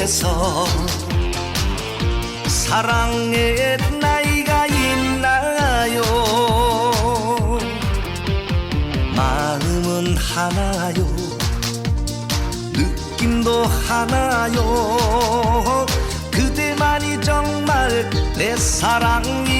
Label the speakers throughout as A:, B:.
A: 어때서? 사랑의 나이가 있나요? 마음은 하나요? 느낌도 하나요? 그대만이 정말 내 사랑인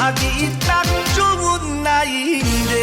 A: 하기 딱 좋은 나이인데 사랑하기 딱 좋은 나이인데